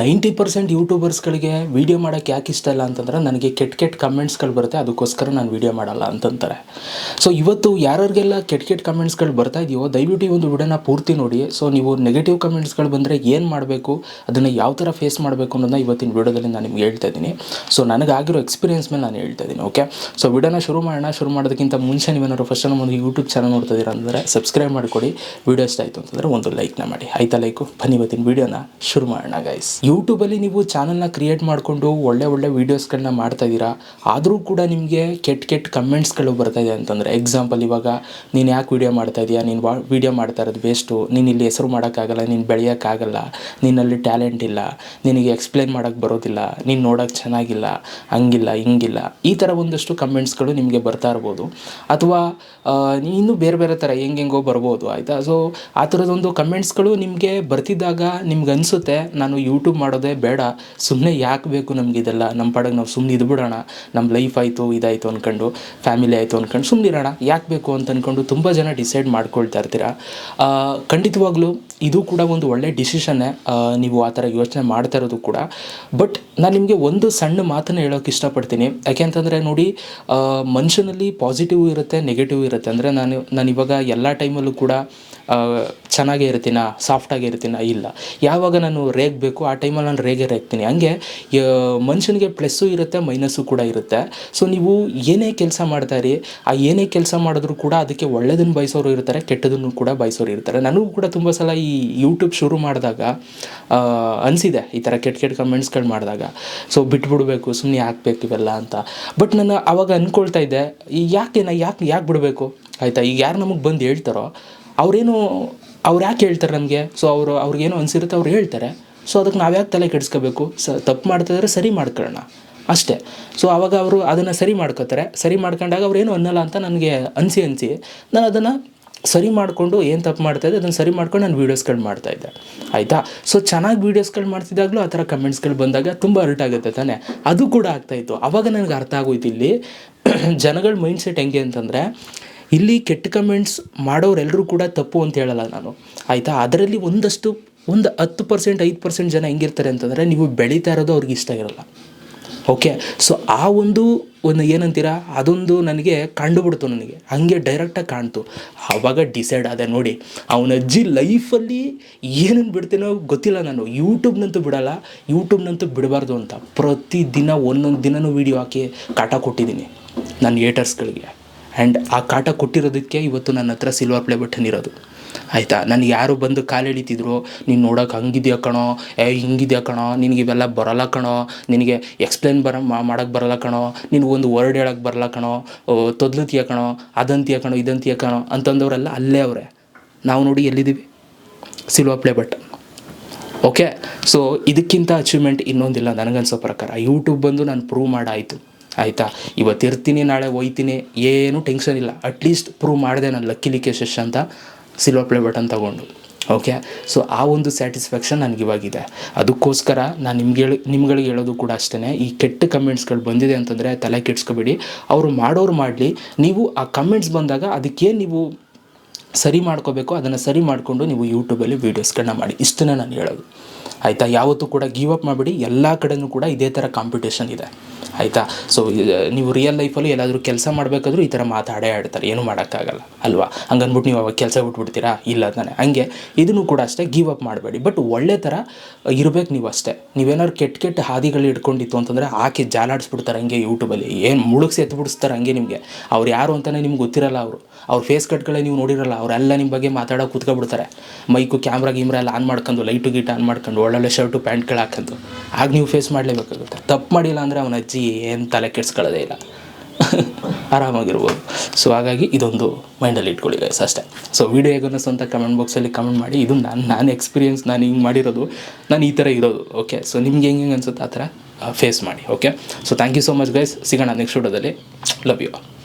Ninety percent ಯೂಟ್ಯೂಬರ್ಸ್ಗಳಿಗೆ video ಮಾಡೋಕ್ಕೆ ಯಾಕೆ ಇಷ್ಟ ಇಲ್ಲ ಅಂತಂದ್ರೆ ನನಗೆ ಕೆಟ್ಟ ಕೆಟ್ಟ ಕಮೆಂಟ್ಸ್ಗಳು ಬರುತ್ತೆ, ಅದಕ್ಕೋಸ್ಕರ ನಾನು ವೀಡಿಯೋ ಮಾಡಲ್ಲ ಅಂತಂತಾರೆ. ಸೊ ಇವತ್ತು ಯಾರ್ಯಾರಿಗೆಲ್ಲ ಕೆಟ್ಟ ಕೆಟ್ಟ ಕಮೆಂಟ್ಸ್ಗಳು ಬರ್ತಾ ಇದೆಯೋ, ದಯವಿಟ್ಟು ಈ ಒಂದು ವಿಡಿಯೋನ ಪೂರ್ತಿ ನೋಡಿ. ಸೊ ನೀವು ನೆಗೆಟಿವ್ ಕಮೆಂಟ್ಸ್ಗಳು ಬಂದರೆ ಏನು ಮಾಡಬೇಕು, ಅದನ್ನು ಯಾವ ಥರ ಫೇಸ್ ಮಾಡಬೇಕು ಅನ್ನೋದನ್ನ ಇವತ್ತಿನ ವಿಡಿಯೋದಲ್ಲಿ ನಾನು ನಿಮ್ಗೆ ಹೇಳ್ತಾ ಇದ್ದೀನಿ. ಸೊ ನನಗಾಗಿರೋ ಎಕ್ಸ್ಪೀರಿಯನ್ಸ್ ಮೇಲೆ ನಾನು ಹೇಳ್ತಾ ಇದ್ದೀನಿ ಓಕೆ ಸೊ ವಿಡಿಯೋನ ಶುರು ಮಾಡೋಣ. ಶುರು ಮಾಡೋದಕ್ಕಿಂತ ಮುಂಚೆ ನೀವೇನಾದ್ರು ಫಸ್ಟ್ ನಮ್ಮ ಒಂದು ಯೂಟ್ಯೂಬ್ ಚಾನಲ್ ನೋಡ್ತಾ ಇದ್ದೀರಾ ಅಂದರೆ ಸಬ್ಸ್ಕ್ರೈಬ್ ಮಾಡಿಕೊಡಿ. ವಿಡಿಯೋ ಇಷ್ಟ ಆಯಿತು ಅಂತಂದರೆ ಒಂದು ಲೈಕ್ನ ಮಾಡಿ. ಆಯ್ತಾ ಲೈಕು ಬನ್ನಿ ಇವತ್ತಿನ ವಿಡಿಯೋನ ಶುರು ಮಾಡೋಣ ಗೈಸ್ ಯೂಟ್ಯೂಬಲ್ಲಿ ನೀವು ಚಾನಲ್ನ ಕ್ರಿಯೇಟ್ ಮಾಡಿಕೊಂಡು ಒಳ್ಳೆ ಒಳ್ಳೆ ವೀಡಿಯೋಸ್ಗಳನ್ನ ಮಾಡ್ತಾ ಇದ್ದೀರಾ? ಆದರೂ ಕೂಡ ನಿಮಗೆ ಕೆಟ್ಟ ಕೆಟ್ಟ ಕಮೆಂಟ್ಸ್ಗಳು ಬರ್ತಾ ಇದೆ ಅಂತಂದರೆ ಎಕ್ಸಾಂಪಲ್ ಇವಾಗ ನೀನು ಯಾಕೆ ವೀಡಿಯೋ ಮಾಡ್ತಾ ಇದೀಯಾ? ನೀನು ವಾ ವೀಡಿಯೋ ಮಾಡ್ತಾ ಇರೋದು ವೇಸ್ಟು ನೀನು ಇಲ್ಲಿ ಹೆಸರು ಮಾಡೋಕ್ಕಾಗಲ್ಲ, ನೀನು ಬೆಳೆಯೋಕ್ಕಾಗಲ್ಲ, ನಿನ್ನಲ್ಲಿ ಟ್ಯಾಲೆಂಟ್ ಇಲ್ಲ, ನಿನಗೆ ಎಕ್ಸ್ಪ್ಲೇನ್ ಮಾಡೋಕ್ಕೆ ಬರೋದಿಲ್ಲ, ನೀನು ನೋಡೋಕ್ಕೆ ಚೆನ್ನಾಗಿಲ್ಲ, ಹಂಗಿಲ್ಲ, ಹಿಂಗಿಲ್ಲ. ಈ ಥರ ಒಂದಷ್ಟು ಕಮೆಂಟ್ಸ್ಗಳು ನಿಮಗೆ ಬರ್ತಾ ಇರ್ಬೋದು. ಅಥವಾ ಇನ್ನೂ ಬೇರೆ ಬೇರೆ ಥರ ಹೆಂಗೆಂಗೋ ಬರ್ಬೋದು, ಆಯಿತಾ? ಸೊ ಆ ಥರದೊಂದು ಕಮೆಂಟ್ಸ್ಗಳು ನಿಮಗೆ ಬರ್ತಿದ್ದಾಗ ನಿಮ್ಗೆ ಅನಿಸುತ್ತೆ ನಾನು ಯೂಟ್ಯೂಬ್ ಮಾಡೋದೇ ಬೇಡ. ಸುಮ್ಮನೆ ಯಾಕೆ ಬೇಕು ನಮ್ಗೆ ಇದೆಲ್ಲ? ನಮ್ಮ ಪಾಡಗೆ ನಾವು ಸುಮ್ಮನೆ ಇದ್ಬಿಡೋಣ ನಮ್ಮ ಲೈಫ್ ಆಯಿತು, ಇದಾಯಿತು ಅಂದ್ಕೊಂಡು ಫ್ಯಾಮಿಲಿ ಆಯಿತು ಅಂದ್ಕೊಂಡು ಸುಮ್ಮನೆ ಇರೋಣ. ಯಾಕೆ ಬೇಕು ಅಂತ ಅಂದ್ಕೊಂಡು ತುಂಬ ಜನ ಡಿಸೈಡ್ ಮಾಡ್ಕೊಳ್ತಾ ಇರ್ತೀರ? ಖಂಡಿತವಾಗ್ಲೂ ಇದು ಕೂಡ ಒಂದು ಒಳ್ಳೆ ಡಿಸಿಷನ್ನೇ ನೀವು ಆ ಥರ ಯೋಚನೆ ಮಾಡ್ತಾ ಇರೋದು ಕೂಡ. ಬಟ್ ನಾನು ನಿಮಗೆ ಒಂದು ಸಣ್ಣ ಮಾತನ್ನು ಹೇಳೋಕೆ ಇಷ್ಟಪಡ್ತೀನಿ. ಯಾಕೆಂತಂದರೆ ನೋಡಿ ಆ, ಮನುಷ್ಯನಲ್ಲಿ ಪಾಸಿಟಿವ್ ಇರುತ್ತೆ ನೆಗೆಟಿವ್ ಇರುತ್ತೆ. ಅಂದರೆ ನಾನು ನಾನು ಇವಾಗ ಎಲ್ಲ ಟೈಮಲ್ಲೂ ಕೂಡ ಚೆನ್ನಾಗೇ ಇರ್ತೀನ ಸಾಫ್ಟಾಗಿ ಇರ್ತೀನ ಇಲ್ಲ. ಯಾವಾಗ ನಾನು ರೇಗಬೇಕು ಆ ಟೈಮಲ್ಲಿ ನಾನು ರೇಗೆ ರೇಗ್ತೀನಿ. ಹಂಗೆ ಮನುಷ್ಯನಿಗೆ ಪ್ಲಸ್ಸು ಇರುತ್ತೆ ಮೈನಸ್ಸು ಕೂಡ ಇರುತ್ತೆ. ಸೊ ನೀವು ಏನೇ ಕೆಲಸ ಮಾಡ್ತಾ ಇರಿ ಆ ಏನೇ ಕೆಲಸ ಮಾಡಿದ್ರು ಕೂಡ ಅದಕ್ಕೆ ಒಳ್ಳೆಯದನ್ನು ಬಯಸೋರು ಇರ್ತಾರೆ ಕೆಟ್ಟದನ್ನು ಕೂಡ ಬಯಸೋರು ಇರ್ತಾರೆ. ನನಗೂ ಕೂಡ ತುಂಬ ಸಲ ಈ ಯೂಟ್ಯೂಬ್ ಶುರು ಮಾಡಿದಾಗ ಅನಿಸಿದೆ ಈ ಥರ ಕೆಟ್ಟ ಕೆಟ್ಟ ಕಮೆಂಟ್ಸ್ಗಳು ಮಾಡಿದಾಗ. ಸೊ ಬಿಟ್ಬಿಡ್ಬೇಕು ಸುಮ್ಮನೆ ಹಾಕ್ಬೇಕು ಇವೆಲ್ಲ ಅಂತ. ಬಟ್ ನಾನು ಅವಾಗ ಅಂದ್ಕೊಳ್ತಾ ಇದ್ದೆ ಯಾಕೆ ನಾ, ಯಾಕೆ ಯಾಕೆ ಬಿಡಬೇಕು? ಆಯಿತಾ? ಈಗ ಯಾರು ನಮಗೆ ಬಂದು ಹೇಳ್ತಾರೋ, ಅವರೇನು, ಅವ್ರು ಯಾಕೆ ಹೇಳ್ತಾರೆ ನಮಗೆ? ಸೊ ಅವರು ಅವ್ರಿಗೇನೋ ಅನಿಸಿರುತ್ತೆ, ಅವ್ರು ಹೇಳ್ತಾರೆ. ಸೊ ಅದಕ್ಕೆ ನಾವು ಯಾಕೆ ತಲೆ ಕೆಡಿಸ್ಕೋಬೇಕು? ಸ, ತಪ್ಪು ಮಾಡ್ತಿದ್ರೆ ಸರಿ ಮಾಡ್ಕೊಳ್ಳೋಣ. ಅಷ್ಟೇ. ಸೊ ಆವಾಗ ಅವರು ಅದನ್ನು ಸರಿ ಮಾಡ್ಕೋತಾರೆ. ಸರಿ ಮಾಡ್ಕೊಂಡಾಗ ಅವ್ರು ಏನು ಅನ್ನಲ್ಲ ಅಂತ ನನಗೆ ಅನಿಸಿ ಅನಿಸಿ. ನಾನು ಅದನ್ನು ಸರಿ ಮಾಡಿಕೊಂಡು ಏನು ತಪ್ಪು ಮಾಡ್ತಾಯಿದ್ದೆ ಅದನ್ನು ಸರಿ ಮಾಡ್ಕೊಂಡು ನಾನು ವೀಡಿಯೋಸ್ಗಳು ಮಾಡ್ತಾಯಿದ್ದೆ ಆಯಿತಾ? ಸೊ ಚೆನ್ನಾಗಿ ವೀಡಿಯೋಸ್ಗಳು ಮಾಡ್ತಿದ್ದಾಗಲೂ ಆ ಥರ ಕಮೆಂಟ್ಸ್ಗಳು ಬಂದಾಗ ತುಂಬ ಅರ್ಟ್ ಆಗುತ್ತೆ ತಾನೇ. ಅದು ಕೂಡ ಆಗ್ತಾಯಿತ್ತು ಆವಾಗ ನನಗೆ ಅರ್ಥ ಆಗೋಯ್ತು ಇಲ್ಲಿ. ಜನಗಳ ಮೈಂಡ್ಸೆಟ್ ಹೆಂಗೆ ಅಂತಂದರೆ, ಇಲ್ಲಿ ಕೆಟ್ಟ ಕಮೆಂಟ್ಸ್ ಮಾಡೋರೆಲ್ಲರೂ ಕೂಡ ತಪ್ಪು ಅಂತ ಹೇಳಲ್ಲ ನಾನು. ಆಯಿತಾ? ಅದರಲ್ಲಿ ಒಂದಷ್ಟು, ಒಂದು ಹತ್ತು ಪರ್ಸೆಂಟ್ ಐದು ಪರ್ಸೆಂಟ್ ಜನ ಹೆಂಗಿರ್ತಾರೆ ಅಂತಂದರೆ, ನೀವು ಬೆಳೀತಾ ಇರೋದು ಅವ್ರಿಗೆ ಇಷ್ಟ ಇರಲ್ಲ ಓಕೆ ಸೊ ಆ ಒಂದು ಒಂದು ಏನಂತೀರಾ? ಅದೊಂದು ನನಗೆ ಕಂಡುಬಿಡ್ತು ನನಗೆ. ಹಾಗೆ ಡೈರೆಕ್ಟಾಗಿ ಕಾಣ್ತು. ಆವಾಗ ಡಿಸೈಡ್ ಆದೆ ನೋಡಿ, ಅವನ ಅಜ್ಜಿ ಲೈಫಲ್ಲಿ ಏನನ್ನು ಬಿಡ್ತೀನೋ ಗೊತ್ತಿಲ್ಲ ನಾನು. ಯೂಟ್ಯೂಬ್ನಂತೂ ಬಿಡಲ್ಲ. ಯೂಟ್ಯೂಬ್ನಂತೂ ಬಿಡಬಾರ್ದು ಅಂತ. ಪ್ರತಿದಿನ ಒಂದೊಂದು ದಿನವೂ ವೀಡಿಯೋ ಹಾಕಿ ಕಾಟ ಕೊಟ್ಟಿದ್ದೀನಿ ನನ್ನ ಏಟರ್ಸ್ಗಳಿಗೆ ಆ್ಯಂಡ್ ಆ ಕಾಟ ಕೊಟ್ಟಿರೋದಕ್ಕೆ ಇವತ್ತು ನನ್ನ ಹತ್ರ ಸಿಲ್ವರ್ ಪ್ಲೇ ಬಟನ್ ಇರೋದು. ಆಯಿತಾ? ನನಗೆ ಯಾರು ಬಂದು ಕಾಲು ಎಳಿತಿದ್ರು, ನೀನು ನೋಡೋಕೆ ಹಂಗಿದ್ಯಾ ಕಣೋ? ಏ, ಹಿಂಗಿದ್ಯಾ ಕಣೋ? ನಿನಗೆ ಇವೆಲ್ಲ ಬರಲ್ಲ ಕಣೋ? ನಿನಗೆ ಎಕ್ಸ್ಪ್ಲೇನ್ ಬರ ಮಾಡೋಕ್ಕೆ ಬರಲ್ಲ ಕಣೋ? ನಿನಗೆ ಒಂದು ವರ್ಡ್ ಹೇಳೋಕ್ಕೆ ಬರಲ್ಲ ಕಣೋ? ತೊದ್ಲತಿಯ ಕಣೋ? ಅದಂತೀಯ ಕಣೋ? ಇದಂತೀಯ ಕಣೋ? ಅಂತಂದವರೆಲ್ಲ ಅಲ್ಲೇ ಅವರೇ. ನಾವು ನೋಡಿ ಎಲ್ಲಿದ್ದೀವಿ? Silver play button okay so ಇದಕ್ಕಿಂತ ಅಚೀವ್ಮೆಂಟ್ ಇನ್ನೊಂದಿಲ್ಲ ನನಗನ್ಸೋ ಪ್ರಕಾರ. ಯೂಟ್ಯೂಬ್ ಬಂದು ನಾನು ಪ್ರೂವ್ ಮಾಡಾಯಿತು. ಆಯಿತಾ? ಇವತ್ತಿರ್ತೀನಿ, ನಾಳೆ ಒಯ್ತೀನಿ ಏನು ಟೆನ್ಷನ್ ಇಲ್ಲ. ಅಟ್ಲೀಸ್ಟ್ ಪ್ರೂವ್ ಮಾಡಿದೆ ನಾನು ಲಕ್ಕಿ ಲಿಕೇಶ್ ಅಂತ. ಸಿಲ್ವರ್ ಪ್ಲೇ ಬಟನ್ ತಗೊಂಡು. ಓಕೆ ಸೊ ಆ ಒಂದು ಸ್ಯಾಟಿಸ್ಫ್ಯಾಕ್ಷನ್ ನನಗೆ ಇವಾಗಿದೆ. ಅದಕ್ಕೋಸ್ಕರ ನಾನು ನಿಮ್ಗೆ ಹೇಳಿ, ನಿಮ್ಗಳಿಗೆ ಹೇಳೋದು ಕೂಡ ಅಷ್ಟೇ ಈ ಕೆಟ್ಟ ಕಮೆಂಟ್ಸ್ಗಳು ಬಂದಿದೆ ಅಂತಂದರೆ ತಲೆ ಕೆಡ್ಸ್ಕೊಬೇಡಿ. ಅವರು ಮಾಡೋರು ಮಾಡಲಿ. ನೀವು ಆ ಕಮೆಂಟ್ಸ್ ಬಂದಾಗ ಅದಕ್ಕೇನು ನೀವು ಸರಿ ಮಾಡ್ಕೋಬೇಕು. ಅದನ್ನು ಸರಿ ಮಾಡಿಕೊಂಡು ನೀವು ಯೂಟ್ಯೂಬಲ್ಲಿ ವೀಡಿಯೋಸ್ಗಳನ್ನ ಮಾಡಿ. ಇಷ್ಟನ್ನ ನಾನು ಹೇಳೋದು. ಆಯಿತಾ? ಯಾವತ್ತೂ ಕೂಡ ಗೀವ್ ಅಪ್ ಮಾಡಿಬಿಡಿ. ಎಲ್ಲ ಕಡೆನೂ ಕೂಡ ಇದೇ ಥರ ಕಾಂಪಿಟೇಷನ್ ಇದೆ. ಆಯಿತಾ? ಸೊ ನೀವು ರಿಯಲ್ ಲೈಫಲ್ಲಿ ಎಲ್ಲಾದರೂ ಕೆಲಸ ಮಾಡಬೇಕಾದ್ರೂ ಈ ಥರ ಮಾತಾಡೇ ಆಡ್ತಾರೆ. ಏನೂ ಮಾಡೋಕ್ಕಾಗಲ್ಲ. ಅಲ್ವಾ? ಹಂಗನ್ಬಿಟ್ಟು ನೀವು ಅವಾಗ ಕೆಲಸ ಬಿಟ್ಬಿಡ್ತೀರಾ? ಇಲ್ಲ ತಾನೆ. ಹಂಗೆ ಇದನ್ನು ಕೂಡ ಅಷ್ಟೇ ಗೀವ್ ಅಪ್ ಮಾಡಬೇಡಿ. ಬಟ್ ಒಳ್ಳೆ ಥರ ಇರಬೇಕು ನೀವು ಅಷ್ಟೇ. ನೀವೇನಾದ್ರು ಕೆಟ್ಟ ಕೆಟ್ಟ ಹಾದಿಗಳು ಇಟ್ಕೊಂಡಿತ್ತು ಅಂತಂದರೆ ಹಾಕಿ ಜಾಲಾಡಿಸ್ಬಿಡ್ತಾರೆ ಹಂಗೆ ಯೂಟ್ಯೂಬಲ್ಲಿ ಏನು ಮುಳುಗಿಸಿ ಎತ್ಬಿಡಿಸ್ತಾರೆ ಹಂಗೆ ನಿಮಗೆ. ಅವ್ರು ಯಾರು ಅಂತಲೇ ನಿಮ್ಗೆ ಗೊತ್ತಿರಲ್ಲ ಅವರು. ಅವ್ರ ಫೇಸ್ ಕಟ್ಗಳೇ ನೀವು ನೋಡಿರಲ್ಲ. ಅವರೆಲ್ಲ ನಿಮ್ಮ ಬಗ್ಗೆ ಮಾತಾಡೋ ಕೂತ್ಕೊಬಿಡ್ತಾರೆ. ಮೈಕು ಕ್ಯಾಮ್ರಾ ಗೀಮ್ರಾ ಎಲ್ಲ ಆನ್ ಮಾಡ್ಕೊಂಡು ಲೈಟು ಗೀಟ್ ಆನ್ ಮಾಡ್ಕೊಂಡು ಒಳ್ಳೊಳ್ಳೆ ಶರ್ಟು ಪ್ಯಾಂಟ್ಗಳು ಹಾಕೋದು ಆಗ ನೀವು ಫೇಸ್ ಮಾಡಲೇಬೇಕಾಗುತ್ತೆ. ತಪ್ಪು ಮಾಡಿಲ್ಲ ಅಂದರೆ ಅವನ ಅಜ್ಜಿ ಏನು ತಲೆ ಕೆಡ್ಸ್ಕೊಳ್ಳೋದೇ ಇಲ್ಲ. ಆರಾಮಾಗಿರ್ಬೋದು. ಸೊ ಹಾಗಾಗಿ ಇದೊಂದು ಮೈಂಡಲ್ಲಿ ಇಟ್ಕೊಳ್ಳಿ ಗೈಸ್ ಅಷ್ಟೇ. ಸೊ ವೀಡಿಯೋ ಹೇಗೆ ಅನ್ನಿಸ್ತು ಅಂತ ಕಮೆಂಟ್ ಬಾಕ್ಸಲ್ಲಿ ಕಮೆಂಟ್ ಮಾಡಿ. ಇದು ನಾನು ನಾನು ಎಕ್ಸ್ಪೀರಿಯೆನ್ಸ್ ನಾನು ಹಿಂಗೆ ಮಾಡಿರೋದು, ನಾನು ಈ ಥರ ಇರೋದು ಓಕೆ ಸೊ ನಿಮ್ಗೆ ಹೆಂಗೆ ಹೆಂಗೆ ಅನ್ಸುತ್ತೆ ಆ ಥರ ಫೇಸ್ ಮಾಡಿ okay so thank you so much guys ಸಿಗೋಣ ನೆಕ್ಸ್ಟ್ ವಿಡಿಯೋದಲ್ಲಿ ಲವ್ ಯು